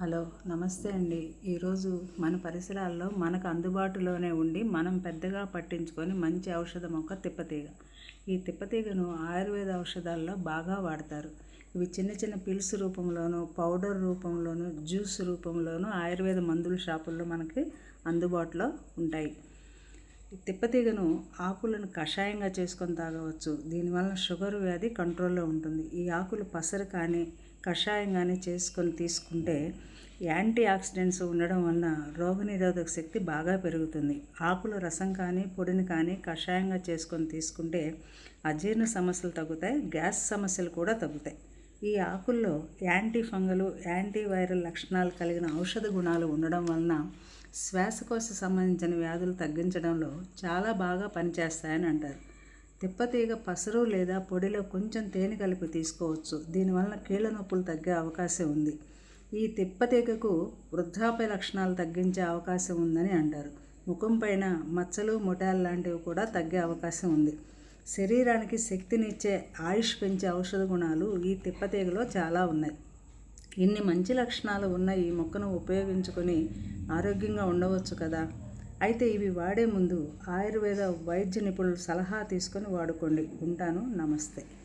Hello నమస్తే అండి. ఈరోజు మన పరిసరాల్లో మనకు అందుబాటులోనే ఉండి మనం పెద్దగా పట్టించుకొని మంచి ఔషధ మొక్క తిప్పతీగ. ఈ తిప్పతీగను ఆయుర్వేద ఔషధాల్లో బాగా వాడతారు. ఇవి చిన్న చిన్న పిల్స్ రూపంలోనూ పౌడర్ రూపంలోనూ జ్యూస్ రూపంలోనూ ఆయుర్వేద మందుల షాపుల్లో మనకి అందుబాటులో ఉంటాయి. తిప్పతీగను ఆకులను కషాయంగా చేసుకొని తాగవచ్చు. దీనివల్ల షుగర్ వ్యాధి కంట్రోల్లో ఉంటుంది. ఈ ఆకులు పసరు కానీ కషాయం కానీ చేసుకొని తీసుకుంటే యాంటీ ఆక్సిడెంట్స్ ఉండడం వలన రోగనిరోధక శక్తి బాగా పెరుగుతుంది. ఆకుల రసం కానీ పొడిని కానీ కషాయంగా చేసుకొని తీసుకుంటే అజీర్ణ సమస్యలు తగ్గుతాయి గ్యాస్ సమస్యలు కూడా తగ్గుతాయి. ఈ ఆకుల్లో యాంటీ ఫంగలు యాంటీ వైరల్ లక్షణాలు కలిగిన ఔషధ గుణాలు ఉండడం వలన శ్వాసకోశ సంబంధించిన వ్యాధులు తగ్గించడంలో చాలా బాగా పనిచేస్తాయని అంటారు. తిప్పతీగ పసరు లేదా పొడిలో కొంచెం తేనె కలిపి తీసుకోవచ్చు. దీనివల్ల కీళ్ళ నొప్పులు తగ్గే అవకాశం ఉంది. ఈ తిప్పతీగకు వృద్ధాప్య లక్షణాలు తగ్గించే అవకాశం ఉందని అంటారు. ముఖం పైన మచ్చలు ముఠాలు లాంటివి కూడా తగ్గే అవకాశం ఉంది. శరీరానికి శక్తినిచ్చే ఆయుష్ పెంచే ఔషధ గుణాలు ఈ తిప్పతీగలో చాలా ఉన్నాయి. ఇన్ని మంచి లక్షణాలు ఉన్న ఈ మొక్కను ఉపయోగించుకొని ఆరోగ్యంగా ఉండవచ్చు కదా? అయితే ఇవి వాడే ముందు ఆయుర్వేద వైద్య నిపుణుల సలహా తీసుకొని వాడుకోండి. ఉంటాను. నమస్తే.